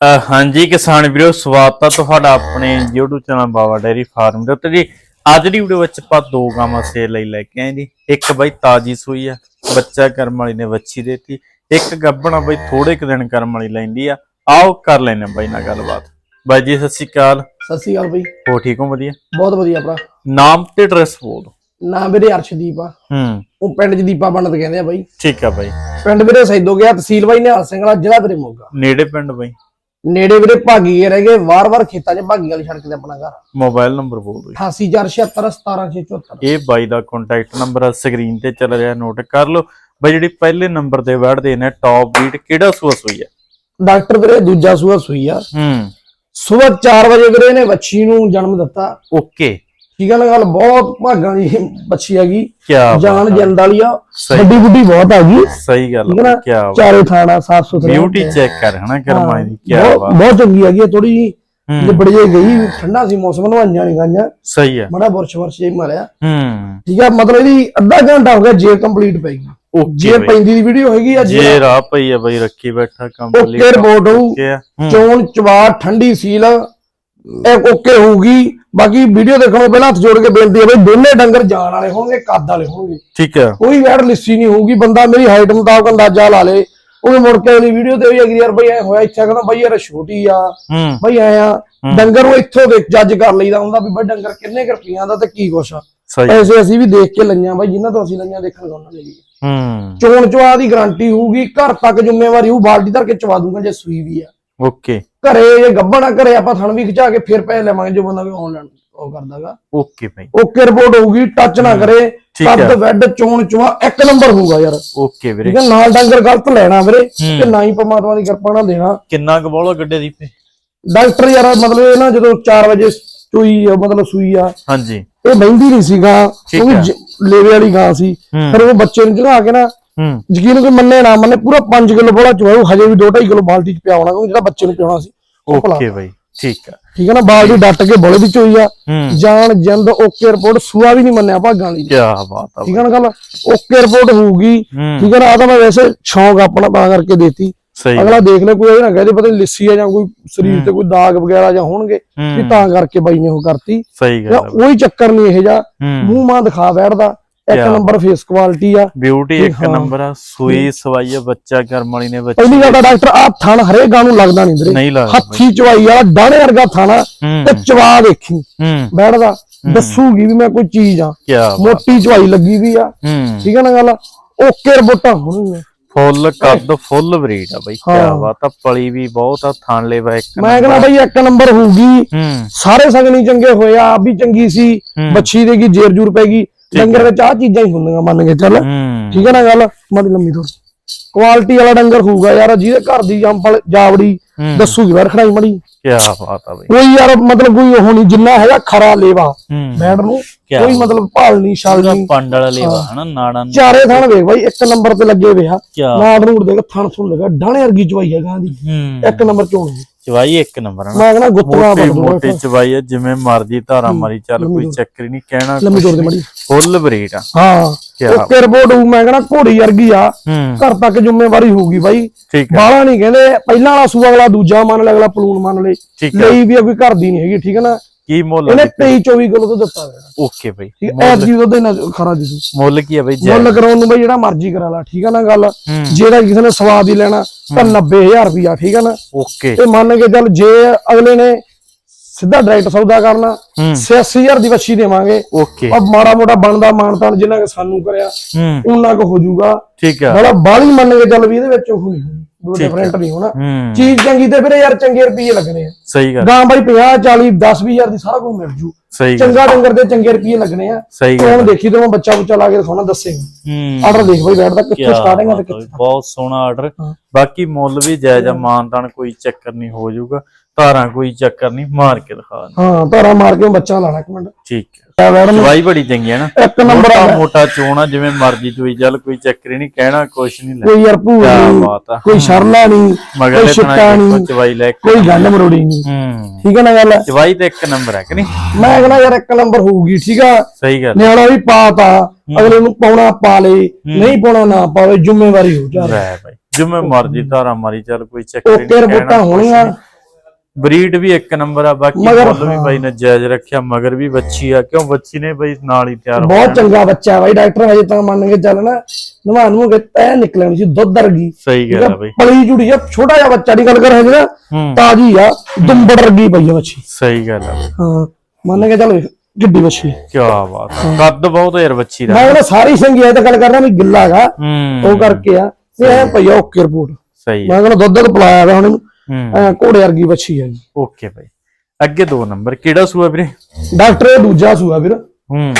ਹਾਂਜੀ ਕਿਸਾਨ ਵੀਰੋ ਸਵਾਗਤ ਹੈ ਤੁਹਾਡਾ ਆਪਣੇ YouTube channel Bawa dairy farm ਦੇ ਉੱਤੇ ਜੀ। ਅੱਜ ਦੀ ਵੀਡੀਓ ਵਿੱਚ ਆਪਾਂ ਦੋ ਗਾਵਾਂ ਸੇਲ ਲਈ ਲੈ ਕੇ ਆਏ ਜੀ। ਇੱਕ ਬਾਈ ਤਾਜੀ ਸੂਈ ਆ ਬੱਚਾ ਕਰਮ ਵਾਲੀ ਨੇ ਵੱਛੀ ਦੇਤੀ। ਇੱਕ ਗੱਬਣਾ ਬਾਈ ਥੋੜੇ ਕੁ ਦਿਨ ਕਰਮ ਵਾਲੀ ਲੈਂਦੀ ਆ। ਆਓ ਕਰ ਲੈਨੇ ਬਾਈ ਨਾਲ ਗੱਲਬਾਤ। ਬਾਈ ਜੀ ਸਤਿ ਸ਼੍ਰੀ ਅਕਾਲ। ਸਤਿ ਸ਼੍ਰੀ ਅਕਾਲ ਬਈ। ਹੋ ਠੀਕ ਹੋ? ਵਧੀਆ। ਬਹੁਤ ਵਧੀਆ ਭਰਾ। ਨਾਮ ਤੇ ਐਡਰੈਸ ਬੋਲ। ਨਾਮ ਵੀਰੇ ਅਰਸ਼ਦੀਪ ਆ। ਹੂੰ। ਉਹ ਪਿੰਡ ਚ ਦੀਪਾ ਬਣਤ ਕਹਿੰਦੇ ਆ ਬਾਈ। ਠੀਕ ਆ ਬਾਈ। ਪਿੰਡ ਵੀਰੇ ਸੈਦੋ ਗਿਆ ਤਹਿਸੀਲ ਬਾਈ ਨਿਹਾਲ ਸਿੰਘ ਵਾਲਾ ਜ਼ਿਲ੍ਹਾ ਵੀਰੇ ਮੋਗਾ ਨੇੜੇ ਪਿੰਡ ਬਾਈ। ਨੇੜੇ ਵੀਰੇ ਭਾਗੀ ਰਹਿ ਗਏ ਵਾਰ-ਵਾਰ ਖੇਤਾਂ 'ਚ ਭਾਗੀ ਵਾਲੀ ਸੜਕ ਤੇ ਆਪਣਾ ਘਰ। ਮੋਬਾਈਲ ਨੰਬਰ ਬੋਲ ਦਿਓ 88476 ਇਹ ਬਾਈ ਦਾ ਕੰਟੈਕਟ ਨੰਬਰ ਆ ਸਕਰੀਨ ਤੇ ਚੱਲ ਰਿਹਾ ਨੋਟ ਕਰ ਲਓ। ਬਾਈ ਜਿਹੜੀ ਪਹਿਲੇ ਨੰਬਰ ਤੇ ਵੜਦੇ ਨੇ ਟੌਪ ਬੀਟ ਕਿਹੜਾ ਸੂਆ ਸੂਈ ਆ? ਡਾਕਟਰ ਵੀਰੇ ਦੂਜਾ ਸੂਆ ਸੂਈ ਆ। ਹੂੰ। ਸਵੇਰ 4 ਵਜੇ ਵੀਰੇ ਨੇ ਬੱਚੀ ਨੂੰ ਜਨਮ ਦਿੱਤਾ। ਓਕੇ ਠੀਕ ਆ? ਨਾ ਗੱਲ ਬਹੁਤ ਭਾਗਾਂ ਦੀ ਬੱਚੀ ਹੈਗੀ ਜਾਨ ਜਿੰਦ ਵਾਲੀ ਆ। ਵੱਡੀ ਬੁੱਢੀ ਬਹੁਤ ਹੈਗੀ ਸਹੀ ਗੱਲ ਹੈ ਨਾ? ਕੀ ਬਾਤ ਚਾਰੇ ਥਾਣਾ ਸਾਫ਼ ਸੁਥਰਾ। ਬਿਊਟੀ ਚੈੱਕ ਕਰ ਹਨਾ ਕਰਮਾਈ ਦੀ ਕੀ ਬਹੁਤ ਬਾਤ ਬਹੁਤ ਚੰਗੀ ਹੈਗੀ ਆ ਥੋੜੀ ਜੀ ਹੂੰ। ਲਿਬੜ ਜੇ ਗਈ ਠੰਡਾ ਸੀ ਮੌਸਮ ਨਵਾਈਆਂ ਨਹੀਂ ਗਾਈਆਂ। ਸਹੀ ਆ। ਮੜਾ ਬੁਰਸ਼ ਵਰਸ਼ ਜੇ ਮਾਰਿਆ। ਹੂੰ। ਠੀਕ ਆ ਮਤਲਬ ਇਹਦੀ ਅੱਧਾ ਘੰਟਾ ਹੋ ਗਿਆ ਜੇ ਕੰਪਲੀਟ ਪੈਗੀ ਜੇ ਪੈਂਦੀ ਦੀ ਵੀਡੀਓ ਹੈਗੀ ਆ ਜੇ ਜੇ ਰਾਹ ਪਈ ਆ ਬਾਈ ਰੱਖੀ ਬੈਠਾ ਕੰਪਲੀਟ ਓਕੇ ਰਿਪੋਰਟ ਹੋਊ। ਆ। ਹੂੰ, ਚੋਣ ਚਵਾ ਠੰਡੀ ਸੀਲ। ਇਹ ਓਕੇ ਹੋਊਗੀ। ਬਾਕੀ ਵੀਡੀਓ ਦੇਖਣ ਤੋਂ ਪਹਿਲਾਂ ਹੱਥ ਜੋੜ ਕੇ ਬੇਨਤੀ ਹੈ ਬਈ ਦੋਨੇ ਡੰਗਰ ਜਾਣ ਵਾਲੇ ਹੋਣਗੇ ਕੱਦ ਵਾਲੇ ਹੋਣਗੇ। ਠੀਕ ਆ ਕੋਈ ਵੈੜ ਲਿੱਸੀ ਨਹੀਂ ਹੋਊਗੀ ਬੰਦਾ ਮੇਰੀ ਹਾਈਟ ਮੁਤਾਬਕ ਅੰਦਾਜ਼ਾ ਲਾ ਲੇ। ਉਹ ਮੁੜ ਕੇ ਅਗਲੀ ਵੀਡੀਓ ਤੇ ਵੀ ਅਗਲੀ ਯਾਰ ਬਈ ਐ ਹੋਇਆ ਇੱਥੇ ਕਹਿੰਦਾ ਬਈ ਯਾਰ ਛੋਟੀ ਆ ਹੂੰ। ਬਈ ਐ ਆ। ਡੰਗਰ ਨੂੰ ਇੱਥੋਂ ਦੇਖ ਜੱਜ ਕਰ ਲਈਦਾ ਹੁੰਦਾ ਵੀ ਬਈ ਡੰਗਰ ਕਿੰਨੇ ਰੁਪਈਆਂ ਦਾ ਤੇ ਕੀ ਕੁਛ ਆ। ਐਸੇ ਅਸੀਂ ਵੀ ਦੇਖ ਕੇ ਲਈਆਂ ਬਾਈ ਜਿਨ੍ਹਾਂ ਤੋਂ ਅਸੀਂ ਲਈਆਂ ਦੇਖਣ ਉਹਨਾਂ ਨੇ ਵੀ। ਹੂੰ। ਚੋਣ ਚਵਾ ਦੀ ਗਾਰੰਟੀ ਹੋਊਗੀ ਘਰ ਤੱਕ ਜ਼ਿੰਮੇਵਾਰੀ ਉਹ ਬਾਲਟੀ ਧਰ ਕੇ ਚਵਾ ਦੂੰਗਾ ਜੇ ਸੂਈ ਵੀ ਆ। ਓਕੇ। ਘਰੇ ਜੇ ਗੱਬਣਾ ਘਰੇ ਆਪਾਂ ਥਣ ਵੀ ਖਿਚਾ ਕੇ ਫਿਰ ਪੈਸੇ ਲਵਾਂਗੇ ਜੋ ਬੰਦਾ ਵੀ ਆਨਲਾਈਨ ਉਹ ਕਰਦਾਗਾ। ਓਕੇ ਬਾਈ ਓਕੇ ਰਿਪੋਰਟ ਹੋਊਗੀ ਟੱਚ ਨਾ ਕਰੇ। ਕੱਦ ਵੈਡ ਚੋਣ ਚਵਾ ਇੱਕ ਨੰਬਰ ਹੋਊਗਾ ਯਾਰ। ਓਕੇ ਵੀਰੇ। ਠੀਕ ਨਾਲ ਡੰਗਰ ਗਲਤ ਲੈਣਾ ਵੀਰੇ ਤੇ ਨਾ ਹੀ ਪਰਮਾਤਮਾ ਦੀ ਕਿਰਪਾ ਨਾਲ ਦੇਣਾ। ਕਿੰਨਾ ਕੁ ਬੋਲੋ ਗੱਡੇ ਦੀ ਪੇ ਡਾਕਟਰ ਯਾਰ ਮਤਲਬ ਇਹ ਨਾ ਜਦੋਂ 4 ਵਜੇ ਚੋਈ ਮਤਲਬ ਸੂਈ ਆ ਹਾਂਜੀ। ਇਹ ਬਹਿੰਦੀ ਨਹੀਂ ਸੀਗਾ ਉਹ। ਲੇਵੇ ਵਾਲੀ ਗਾਂ ਸੀ। ਫਿਰ ਉਹ ਬੱਚੇ ਨੂੰ ਚੜਾ ਕੇ ਨਾ ਯਕੀਨ ਕੋਈ ਮੰਨੇ ਨਾ ਮੰਨੇ ਪੂਰਾ 5 ਕਿਲੋ ਬੋਲਾ ਚਵਾਉ ਹਜੇ ਵੀ 2.5 ਕਿਲੋ ਬਾਲਟੀ ਚ ਪਿਆ ਹੋਣਾ ਕਿਉਂਕਿ ਜਿਹੜਾ ਬੱਚੇ ਨੂੰ ਪਿਆਉਣਾ ਸੀ ਉਹ ਓਕੇ ਬਾਈ ਠੀਕ ਆ। ਠੀਕ ਹੈ ਨਾ ਬਾਲਟੀ ਡੱਟ ਕੇ ਬੋਲੇ ਦੀ ਚੋਈ ਆ। ਹੂੰ। ਜਾਨ ਜਿੰਦ ਓਕੇ ਰਿਪੋਰਟ ਸੂਆ ਵੀ ਨਹੀਂ ਮੰਨਿਆ ਭਾਗਾਂ ਨੇ। ਕੀ ਬਾਤ ਆ ਠੀਕ ਹੈ ਨਾ ਗੱਲ? ਓਕੇ ਰਿਪੋਰਟ ਹੋਊਗੀ। ਹੂੰ। ਠੀਕ ਹੈ ਨਾ ਆ ਤਾਂ ਮੈਂ ਵੈਸੇ ਸ਼ੌਂਕ ਆਪਣਾ ਤਾਂ ਕਰਕੇ ਦੇਤੀ। ਅਗਲਾ ਦੇਖ ਲੈ ਕੋਈ ਇਹ ਨਾ ਕਹਦੇ ਪਤਾ ਲਿੱਸੀ ਆ ਜਾਂ ਕੋਈ ਸਰੀਰ ਤੇ ਕੋਈ ਦਾਗ ਵਗੈਰਾ ਜਾਂ ਹੋਣਗੇ ਵੀ ਹੂੰ। ਤਾਂ ਕਰਕੇ ਬਾਈ ਨੇ ਉਹ ਕਰਤੀ। ਸਹੀ ਗੱਲ ਆ ਕੋਈ ਚੱਕਰ ਨਹੀਂ ਇਹ ਜਾ ਹੂੰ। ਮੂੰਹ ਮਾਂ ਦਿਖਾ ਬੈਠਦਾ। ਇੱਕ ਕਿਆ ਨੰਬਰ ਫੇਸ ਕੁਆਲਿਟੀ ਆ। ਬਿਊਟੀ ਇੱਕ। ਨੰਬਰ ਆ ਸੂਈ ਸਵਾਈ ਆ ਬੱਚਾ ਕਰਮ ਵਾਲੀ ਨੇ ਬੱਚੇ ਪਹਿਲੀ ਗੱਲ ਤਾਂ ਡਾਕਟਰ ਆ ਥਣ ਹਰੇਕ ਗਾਂ ਨੂੰ ਲੱਗਦਾ ਨਹੀਂ ਵੀਰੇ। ਹੱਥੀ ਚਵਾਈ ਵਾਲਾ ਡਾਣੇ ਵਰਗਾ ਥਾਣਾ ਤੇ ਚਵਾ ਦੇਖੀ ਬੈਠਦਾ। ਦੱਸੂਗੀ ਵੀ ਮੈਂ ਕੋਈ ਚੀਜ਼ ਆ। ਮੋਟੀ ਚਵਾਈ ਲੱਗੀ ਵੀ ਆ। ਠੀਕ ਹੈ ਨਾ ਗੱਲ? ਓਕੇ ਰਿਪੋਰਟਾਂ ਹੋਣਗੀਆਂ। ਫੁੱਲ ਕੱਦ ਫੁੱਲ ਬਰੀਡ ਆ ਬਾਈ। ਕੀ ਹਾਂ। ਬਾਤ ਆ ਪਲੀ ਵੀ ਬਹੁਤ ਆ ਥਣ ਲੈ ਵਾ ਇੱਕ ਮੈਂ ਕਹਿੰਦਾ ਬਈ ਇੱਕ ਨੰਬਰ ਹੋਊਗੀ। ਸਾਰੇ ਸੰਗਣੀ ਚੰਗੇ ਹੋਏ ਆ ਵੀ ਚੰਗੀ ਸੀ। ਬੱਚੀ ਦੇ ਕੀ ਜੇਰ ਜੂਰ ਪੈਗੀ ਡੰਗਰ ਵਿੱਚ ਆ ਚੀਜ਼ਾਂ ਹੀ ਹੁੰਦੀਆਂ ਮੰਨ ਕੇ ਚੱਲ। ਠੀਕ ਹੈ ਨਾ ਗੱਲ? ਮਾੜੀ ਲੰਮੀ ਤੋਂ। ਕੁਆਲਿਟੀ ਵਾਲਾ ਡੰਗਰ ਹੋਊਗਾ ਯਾਰ ਜਿਹਦੇ ਘਰ ਦੀ ਜੰਪਲ ਜਾਵੜੀ। ਦੱਸੂਗੀ ਬਾਹਰ ਖੜਾਈ ਮੜੀ। ਕੀ ਬਾਤ ਆ ਬਾਈ। ਕੋਈ ਯਾਰ ਮਤਲਬ ਕੋਈ ਉਹ ਨਹੀਂ ਜਿੰਨਾ ਹੈਗਾ ਖਰਾ ਲੇਵਾ। ਬੈਡ ਨੂੰ ਕੋਈ ਮਤਲਬ ਭਾਲ ਨਹੀਂ ਛਾਲ ਨਹੀਂ। ਪੰਡ ਵਾਲਾ ਲੇਵਾ ਹਨਾ ਨਾੜਾਂ ਚਾਰੇ ਥਣ ਵੇਖ ਬਾਈ ਇੱਕ ਨੰਬਰ ਤੇ ਲੱਗੇ ਵੇ ਆ। ਨਾੜ ਨੂੜ ਦੇਖ ਥਣ ਸੁਣ ਲਗਾ ਡਾਣੇ ਵਰਗੀ ਚਵਾਈ ਹੈ ਗਾਂ ਦੀ। ਇੱਕ ਨੰਬਰ ਚੋਣ ਚਵਾਈ ਇੱਕ ਨੰਬਰ ਮੈਂ ਕਹਿੰਦਾ ਗੁੱਤਵਾ ਮੋਟੀ ਮੋਟੀ ਚਵਾਈ ਆ ਜਿਵੇਂ ਮਰਜ਼ੀ ਧਾਰਾ ਮਾਰੀ ਚੱਲ ਕੋਈ ਚੱਕਰ ਹੀ ਨਹੀਂ ਕਹਿਣਾ ਲੰਮੀ ਤੋੜ ਦੇ ਮੜੀ ਫੁੱਲ ਬਰੀਡ ਆ। ਹਾਂ ਕਿਆ ਰਿਪੋਰਟ ਹੋਊ ਮੈਂ ਕਹਿੰਦਾ ਘੋੜੀ ਵਰਗੀ ਆ। ਹੂੰ। ਘਰ ਤੱਕ ਜ਼ਿੰਮੇਵਾਰੀ ਹੋਊਗੀ ਬਾਈ। ਬਾਲਾ ਨਹੀਂ ਕਹਿੰਦੇ ਪਹਿਲਾਂ ਵਾਲਾ ਸੂਆ ਅਗਲਾ ਦੂਜਾ ਮੰਨ ਲੈ ਅਗਲਾ ਪਲੂਨ ਮੰਨ ਲੈ। ਲਈ ਵੀ ਕੋਈ ਘਰ ਦੀ ਨਹੀਂ ਹੈਗੀ ਠੀਕ ਹੈ ਨਾ? ਕੀ ਮੁੱਲ ਇਹਨੇ 23 24 ਕਿਲੋ ਤੋਂ ਦਿੱਤਾ ਹੋਇਆ। ਓਕੇ ਬਾਈ ਠੀਕ ਹੈ ਐਸ ਦੀ ਦੁੱਧ ਇਹਨਾਂ ਖਰਾ ਤੂੰ। ਮੁੱਲ ਕੀ ਆ ਬਾਈ ਜੈ ਮੁੱਲ ਕਰਾਉਣ ਨੂੰ ਬਾਈ ਜਿਹੜਾ ਮਰਜ਼ੀ ਕਰਾ ਲਾ ਠੀਕ ਹੈ ਨਾ ਗੱਲ? ਹੂੰ। ਜਿਹੜਾ ਕਿਸੇ ਨੇ ਸਵਾਦ ਹੀ ਲੈਣਾ ਤਾਂ 90000 ਰੁਪਿਆ ਠੀਕ ਹੈ ਨਾ? ਓਕੇ। ਤੇ ਮੰਨ ਕੇ ਚੱਲ ਜੇ ਅਗਲੇ ਨੇ ਸਿੱਧਾ ਡਾਇਰੈਕਟ ਸੌਦਾ ਕਰਨਾ ਹੂੰ। 86000 ਦੀ ਵੱਛੀ ਦੇਵਾਂਗੇ। ਓਕੇ। ਆ ਮਾੜਾ ਮੋਟਾ ਬਣਦਾ ਮਾਨਤਾਨ ਜਿੰਨਾ ਕਿ ਸਾਨੂੰ ਕਰਿਆ ਹੂੰ। ਉਹਨਾਂ ਕੋ ਹੋ ਜਾਊਗਾ। ਠੀਕ ਆ। ਬੜਾ ਬਾਹਲੀ ਮੰਨ ਕੇ ਚੱਲ ਵੀ ਇਹਦੇ ਵਿੱਚ ਉਹ ਨਹੀਂ ਹੋਣੀ ਡਿਫਰੈਂਟ ਨਹੀਂ ਹੋਣਾ। ਚੀਜ਼ ਚੰਗੀ ਤੇ ਵੀਰੇ ਯਾਰ ਚੰਗੇ ਰੁਪਏ ਲੱਗਣੇ ਆ। ਸਹੀ ਗੱਲ। ਗਾਂ ਬਾਈ 50 40 10 20000 ਦੀ ਸਾਰਾ ਕੁਝ ਮਿਲ ਜੂ। ਚੰਗਾ ਡੰਗਰ ਦੇ ਚੰਗੇ ਰੁਪਏ ਲੱਗਣੇ ਆ। ਸਹੀ ਹੁਣ ਦੇਖੀ ਤੇ ਮੈਂ ਬੱਚਾ ਬੁੱਚਾ ਲਾ ਕੇ ਦਿਖਾਉਣਾ ਦੱਸੇਗਾ ਹੂੰ। ਆਰਡਰ ਦੇਖ ਬਾਈ ਬੈਠਦਾ ਕਿੱਥੇ ਕਿਆ ਸਟਾਰਟਿੰਗ ਆ ਤੇ ਕਿੱਥੇ ਬਹੁਤ ਸੋਹਣਾ ਆਰਡਰ। ਬਾਕੀ ਮੁੱਲ ਵੀ ਜਾਇਜ਼ ਆ ਮਾਨਤਾਨ ਕੋਈ ਚੱਕਰ ਨਹੀਂ ਹੋ ਜਾਊਗਾ। ਧਾਰਾਂ ਕੋਈ ਚੱਕਰ ਨਹੀਂ ਮਾਰ ਕੇ ਦਿਖਾ ਦੇ ਹਾਂ ਧਾਰਾ ਮਾਰ ਕੇ ਬੱਚਾ ਲਾਣਾ ਇੱਕ ਮਿੰਟ। ਠੀਕ ਹੈ। ਆ ਬੜੀ ਚੰਗੀ ਹੈ ਨਾ। ਇੱਕ ਨੰਬਰ ਆ ਮੋਟਾ ਚੋਣਾ ਜਿਵੇਂ ਮਰਜ਼ੀ ਚੋਈ ਚੱਲ ਕੋਈ ਚੱਕਰ ਨਹੀਂ ਕਹਿਣਾ ਕੁਛ ਨਹੀਂ ਲੈ ਕੋਈ ਯਾਰ ਭੂਰ ਕਿਆ ਨਹੀਂ ਆ। ਕੋਈ ਸ਼ਰਲਾ ਨਹੀਂ ਮਗਰ ਕੋਈ ਥਣਾ ਨਹੀਂ ਚਵਾਈ ਲੈ ਕੋਈ ਗੰਨ ਮਰੋੜੀ ਨਹੀਂ। ਠੀਕ ਹੈ ਨਾ ਗੱਲ? ਚਵਾਈ ਤੇ ਇੱਕ ਨੰਬਰ ਹੈ ਕਿ ਨਹੀਂ? ਮੈਂ ਕਹਿੰਦਾ ਯਾਰ ਇੱਕ ਨੰਬਰ ਹੋਊਗੀ ਠੀਕ ਆ? ਸਹੀ ਗੱਲ ਨਿਆਣਾ ਵੀ ਪਾਤਾ ਅਗਲੇ ਨੂੰ ਪਾਉਣਾ ਪਾ ਲੇ ਨਹੀਂ ਪਾਉਣਾ ਨਾ ਪਾਵੇ ਜ਼ਿੰਮੇਵਾਰੀ ਹੋ ਜਾ ਰਹਿ ਬਾਈ ਜਿਵੇਂ ਮਰਜ਼ੀ ਧਾਰਾ ਮਾਰੀ ਚੱਲ ਕੋਈ ਚੱਕਰ ਓਕੇ ਨਹੀਂ ਰਿਪੋਰਟਾਂ ਹੋਣੀਆਂ। ਬਰੀਡ ਵੀ ਇੱਕ ਨੰਬਰ ਆ ਬਾਕੀ ਮਗਰ ਮੁੱਲ ਵੀ ਬਾਈ ਨੇ ਜਾਇਜ਼ ਰੱਖਿਆ ਮਗਰ ਵੀ ਬੱਚੀ ਆ ਕਿਉਂ ਬੱਚੀ ਨੇ ਬਾਈ? ਨਾਲ ਹੀ ਤਿਆਰ ਹੋ ਬਹੁਤ ਚੰਗਾ ਬੱਚਾ ਹੈ ਬਾਈ ਡਾਕਟਰ ਹਜੇ ਤਾਂ ਮੰਨ ਕੇ ਚੱਲਣਾ ਨਵਾਂ ਨੂੰ ਕਿ ਤੈ ਨਿਕਲਣੀ ਸੀ ਦੁੱਧ ਵਰਗੀ। ਸਹੀ ਗੱਲ ਆ? ਬਾਈ। ਪਲੀ ਜੁੜੀ ਆ ਛੋਟਾ ਜਿਹਾ ਬੱਚਾ ਦੀ ਗੱਲ ਕਰ ਹਜੇ ਨਾ ਤਾਜੀ ਆ ਦੁੰਬੜ ਵਰਗੀ ਪਈ ਆ ਬੱਚੀ ਸਹੀ ਗੱਲ ਆ ਹਾਂ ਮੰਨ ਕੇ ਚੱਲ ਕਿੱਡੀ ਬੱਚੀ ਕੀ ਬਾਤ। ਕੱਦ ਬਹੁਤ ਯਾਰ ਬੱਚੀ ਦਾ। ਮੈਂ ਸਾਰੀ ਸੰਗੀ ਤਾਂ ਗੱਲ ਕਰਦਾ ਵੀ ਗਿੱਲਾ ਹੈਗਾ ਉਹ ਕਰਕੇ ਆ ਤੇ ਐ ਪਈ ਓਕੇ ਰਿਪੋਰਟ। ਸਹੀ ਮੈਂ ਕਹਿੰਦਾ ਦੁੱਧ ਦੁੱਧ ਪਿਲਾਇਆ ਵਾ ਹੁਣ ਇਹਨੂੰ। ਐ ਘੋੜੇ ਵਰਗੀ ਬੱਚੀ ਹੈਗੀ ਓਕੇ ਬਾਈ। ਅੱਗੇ ਦੋ ਨੰਬਰ ਕਿਹੜਾ ਸੂਆ ਵੀਰੇ? ਡਾਕਟਰ ਇਹ ਦੂਜਾ ਸੂਆ ਵੀਰ। ਹੂੰ।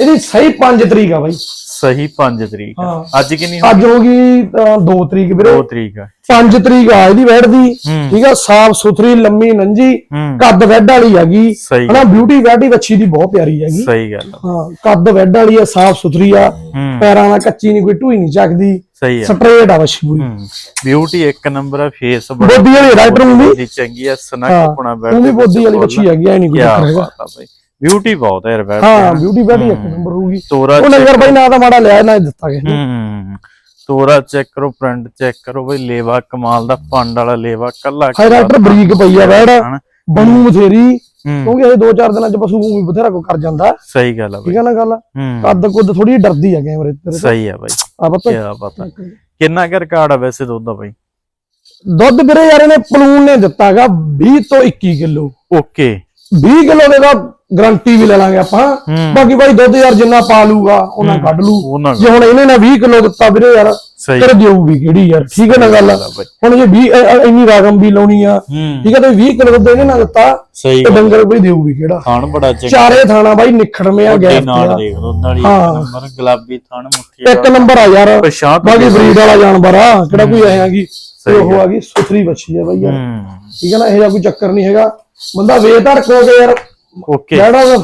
ਇਹਦੀ ਸਹੀ 5 ਤਰੀਕ ਆ ਬਾਈ। ਸਹੀ 5 ਤਰੀਕ ਆ। ਹਾਂ। ਅੱਜ ਕਿੰਨੀ ਅੱਜ ਹੋ ਗਈ 2 ਤਰੀਕ ਵੀਰੇ। 2 ਤਰੀਕ ਆ। 5 ਤਰੀਕ ਆ ਇਹਦੀ ਵੈੜ ਦੀ ਹੂੰ। ਠੀਕ ਆ ਸਾਫ਼ ਸੁਥਰੀ ਲੰਮੀ ਨੰਜੀ ਹੂੰ। ਕੱਦ ਵੈਡ ਵਾਲੀ ਹੈਗੀ। ਸਹੀ ਹਨਾ ਬਿਊਟੀ ਵੈਡੀ ਬੱਚੀ ਦੀ ਬਹੁਤ ਪਿਆਰੀ ਹੈਗੀ। ਸਹੀ ਗੱਲ ਆ। ਹਾਂ ਕੱਦ ਵੈਡ ਵਾਲੀ ਆ ਸਾਫ਼ ਸੁਥਰੀ ਆ। ਹੂੰ। ਪੈਰਾਂ ਦਾ ਕੱਚੀ ਨਹੀਂ ਕੋਈ ਢੂਈ ਨਹੀਂ ਚੱਕਦੀ। ਸਹੀ ਆ ਸਟ੍ਰੇਟ ਆ ਬੱਚੀ ਪੂਰੀ ਹੂੰ ਬਿਊਟੀ ਇੱਕ ਨੰਬਰ ਆ ਫੇਸ ਬੋਦੀ ਵਾਲੀ ਡਾਕਟਰ ਨੂੰ ਵੀ। ਦੀ ਚੰਗੀ ਆ ਸਨਕ ਹਾਂ, ਆਪਣਾ ਬੈਠ ਉਹ ਵੀ ਬੋਦੀ ਵਾਲੀ ਬੱਚੀ ਹੈਗੀ ਐ ਨਹੀਂ ਕੋਈ ਕੀ ਚੱਕਰ ਹੈਗਾ। ਬਾਤ ਆ ਬਾਈ। ਬਿਊਟੀ ਬਹੁਤ ਹੈ ਯਾਰ ਬੈਠ ਹਾਂ ਬਿਊਟੀ ਵੈਡੀ ਇੱਕ ਨੰਬਰ ਹੋਊਗੀ। ਤੋਰਾ ਉਹ ਨੰਬਰ ਬਾਈ ਨਾ ਤਾਂ ਮਾੜਾ ਲਿਆ ਨਾ ਹੀ ਦਿੱਤਾ ਗਿਆ ਹੂੰ ਤੋਰਾ ਚੈੱਕ ਕਰੋ ਪ੍ਰਿੰਟ ਚੈੱਕ ਕਰੋ ਬਈ ਲੇਵਾ ਕਮਾਲ ਦਾ ਪੰਡ ਵਾਲਾ ਲੇਵਾ ਕੱਲਾ ਹਾਈ ਡਾਕਟਰ ਬਰੀਕ ਪਈ ਆ ਹਨਾ? ਬਣੂ ਬਥੇਰੀ। ਹੂੰ ਕਿਉਂਕਿ ਇਹ ਦੋ ਚਾਰ ਦਿਨਾਂ ਚ ਪਸ਼ੂ ਵੀ ਬਥੇਰਾ ਕੋ ਕਰ ਜਾਂਦਾ। ਸਹੀ ਗੱਲ ਆ ਬਈ ਠੀਕ ਆ ਨਾ ਗੱਲ? ਕੱਦ ਕੁੱਦ ਥੋੜੀ ਡਰਦੀ ਆ ਕੈਮਰੇ ਤੇ। ਸਹੀ ਆ ਬਈ। ਆ ਪਤਾ। ਕੀ ਪਤਾ ਕਿੰਨਾ ਕੁ ਰਿਕਾਰਡ ਆ ਵੈਸੇ ਦੁੱਧ ਦਾ ਬਈ? ਦੁੱਧ ਵੀਰੇ ਯਾਰ ਇਹਨੇ ਪਲੂਨ ਨੇ ਦਿੱਤਾਗਾ 20 ਤੋਂ 21 ਕਿਲੋ। ਓਕੇ। 20 ਕਿਲੋ ਦੇ ਦਾ ਗਰੰਟੀ ਵੀ ਲੈ ਲਾਂਗੇ ਆਪਾਂ। ਬਾਕੀ ਬਾਈ ਦੁੱਧ ਯਾਰ ਜਿੰਨਾ ਪਾ ਲੂਗਾ ਉਹਨਾਂ ਕੱਢ ਲੂ ਜੇ ਹੁਣ ਇਹਨੇ ਨਾ 20 ਕਿਲੋ ਦਿੱਤਾ ਵੀਰੇ ਯਾਰ ਤੇਰੇ ਦੇਊ ਵੀ ਕਿਹੜੀ ਯਾਰ? ਠੀਕ ਹੈ ਨਾ ਗੱਲ ਹੁਣ ਜੇ 20 ਅ- ਅ- ਇੰਨੀ ਰਾਗਮ ਵੀ ਲਾਉਣੀ ਆ ਠੀਕ ਹੈ ਤੇ 20 ਕਿਲੋ ਦੁੱਧ ਇਹਨੇ ਨਾ ਦਿੱਤਾ ਤੇ ਡੰਗਰ ਕੋਈ ਦੇਊ ਵੀ ਕਿਹੜਾ? ਖਾਣ ਬੜਾ ਚੰਗਾ। ਚਾਰੇ ਥਾਣਾ ਬਾਈ ਨਿਖੜਵੇਂ ਆ ਵੱਡੇ ਗੈਸ ਨਾਲ ਦੇਖ ਵਾਲੀ ਹਾਂ। ਨੰਬਰ ਗੁਲਾਬੀ ਥਣ ਮੁੱਠੀ। ਇੱਕ ਨੰਬਰ ਆ ਯਾਰ ਬਾਕੀ ਬਰੀਡ ਵਾਲਾ ਜਾਨਵਰ ਆ ਕਿਹੜਾ ਕੋਈ ਐ ਹੈਗੀ ਉਹ ਆ ਗਈ ਸੁਥਰੀ ਬੱਚੀ ਹੈ ਬਾਈ ਯਾਰ। ਠੀਕ ਹੈ ਨਾ ਇਹ ਜਿਹਾ ਕੋਈ ਚੱਕਰ ਨਹੀਂ ਹੈਗਾ। ਬੰਦਾ ਵੇਚ ਧੜਕ ਹੋ ਕੇ ਯਾਰ ਓਕੇ ਜਿਹੜਾ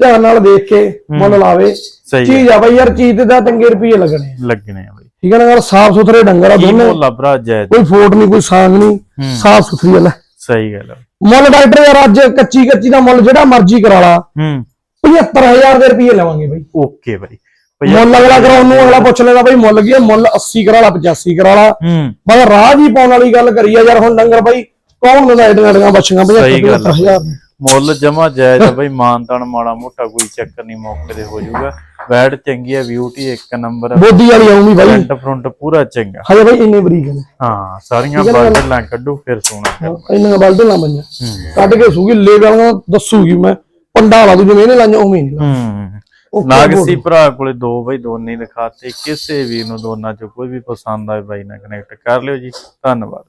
ਧਿਆਨ ਨਾਲ ਦੇਖ ਕੇ ਮੁੱਲ ਲਾਵੇ। ਚੀਜ਼ ਆ ਬਾਈ ਯਾਰ ਚੀਜ਼ ਤੇ ਤਾਂ ਚੰਗੇ ਰੁਪਏ ਲੱਗਣੇ। ਲੱਗਣੇ ਆ ਬਈ। ਠੀਕ ਹੈ ਨਾ ਯਾਰ ਸਾਫ਼ ਸੁਥਰੇ ਡੰਗਰ ਆ ਦੋਨੇ। ਮੁੱਲ ਜੈ ਕੋਈ ਫੋਟ ਨਹੀਂ ਕੋਈ ਸਾਂਗ ਨਹੀਂ ਸਾਫ਼ ਸੁਥਰੀ ਆ ਲੈ। ਸਹੀ ਗੱਲ ਮੁੱਲ ਡਾਕਟਰ ਯਾਰ ਅੱਜ ਕੱਚੀ ਕੱਚੀ ਦਾ ਮੁੱਲ ਜਿਹੜਾ ਮਰਜ਼ੀ ਕਰਾ ਲਾ। ਹੂੰ। 75000 ਦੇ ਰੁਪਏ ਲਵਾਂਗੇ ਬਾਈ। ਓਕੇ ਬਈ। ਮੁੱਲ ਅਗਲਾ ਕਰਾਉਣ ਨੂੰ ਅਗਲਾ ਪੁੱਛ ਲੈਂਦਾ ਬਾਈ ਮੁੱਲ ਕੀ ਹੈ ਮੁੱਲ 80 ਕਰਾ ਲਾ 85 ਕਰਾ ਲਾ। ਹੂੰ। ਬਸ ਰਾਹ ਹੀ ਪਾਉਣ ਵਾਲੀ ਗੱਲ ਕਰੀ ਆ ਯਾਰ ਹੁਣ ਡੰਗਰ ਬਾਈ। ਕੌਣ ਦਿੰਦਾ ਐਡੀਆਂ ਐਡੀਆਂ ਬੱਚੀਆਂ? ਸਹੀ ਗੱਲ ਆ। 75000 ਮੁੱਲ ਜਮਾ ਜਾਇਜ਼ ਆ ਬਈ ਮਾਨਤਾਨ ਮਾੜਾ ਮੋਟਾ ਕੋਈ ਚੱਕਰ ਨਹੀਂ ਮੌਕੇ ਤੇ ਹੋ ਜਾਊਗਾ। ਬੈਡ ਚੰਗੀ ਆ ਬਿਊਟੀ ਇੱਕ ਨੰਬਰ ਬੋਦੀ ਵਾਲੀ ਆਉਂਗੀ ਬਾਈ। ਫਰੰਟ ਫਰੰਟ ਪੂਰਾ ਚੰਗਾ। ਹਜੇ ਬਾਈ ਇੰਨੇ ਬਰੀਕ ਨੇ। ਹਾਂ ਸਾਰੀਆਂ ਬਾਦਲਾਂ ਕੱਢੂ ਫਿਰ ਸੋਣਾ ਇੰਨੀਆਂ ਬਲਦ ਨਾ ਬੰਨਿਆ ਕੱਢ ਕੇ ਸੂਗੀ ਲੈ ਵਾਲਾ ਦੱਸੂਗੀ ਮੈਂ। ਪੰਡਾ ਲਾ ਦੂ ਜਿਵੇਂ ਇਹਨੇ ਲਾਈਆਂ ਉਵੇਂ ਨਹੀਂ ਹੂੰ। ਨਾਗਸੀ ਭਰਾ ਕੋਲੇ ਦੋ ਬਈ ਦੋਨੇ ਦਿਖਾਤੇ ਕਿਸੇ ਵੀ ਨੂੰ ਦੋਨਾਂ ਚੋਂ ਕੋਈ ਵੀ ਪਸੰਦ ਆਏ ਬਾਈ ਨਾਲ ਕਨੈਕਟ ਕਰ ਲਿਓ ਜੀ। ਧੰਨਵਾਦ।